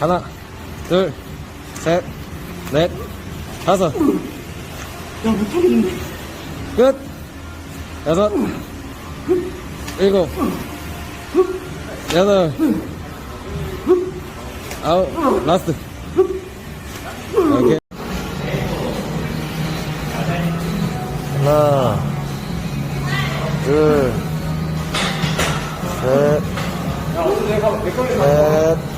하나, 둘, 셋, 넷, 다섯, 야, 못하겠는데. 끝! 여섯, 일곱, 여덟, 아홉, 라스트. 오케이. 하나, 둘, 셋, 넷,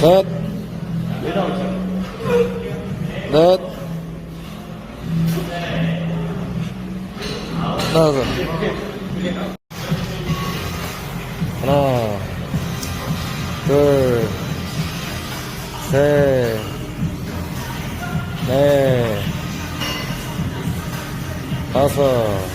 셋, 넷, 다섯. 하나, 둘, 셋, 넷, 다섯,